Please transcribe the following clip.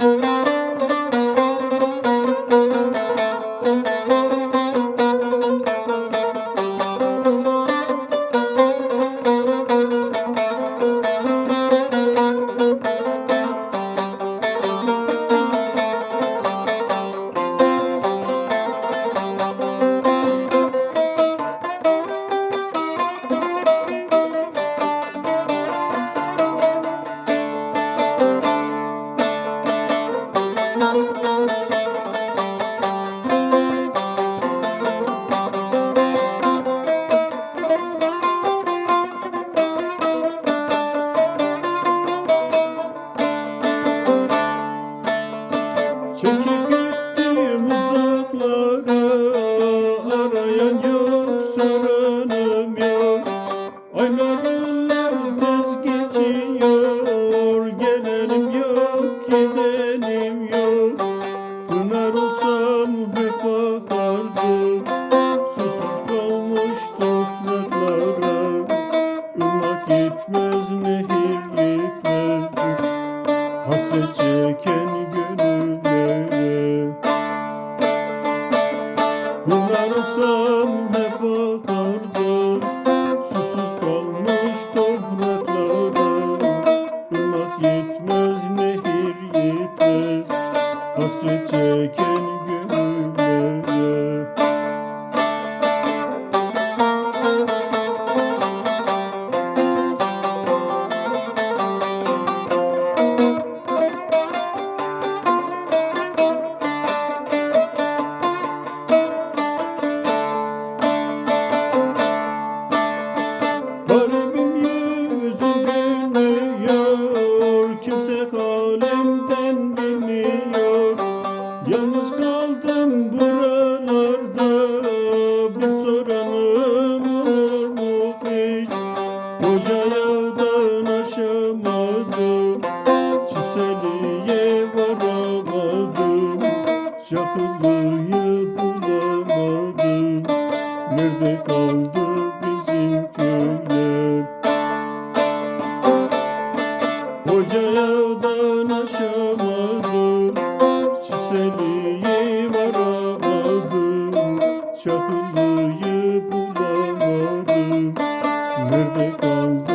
Mm-hmm. Çekip gittim uzaklara Arayan yok soranım yok. Aylarlar tez geçiyor Gelenim yok gidenim yok. Pınar Garibim yüzüm gülmüyor Kimse halimden yaşamadım Süseliyi varamadım. Şahlıyı bulamadım Nerede kaldı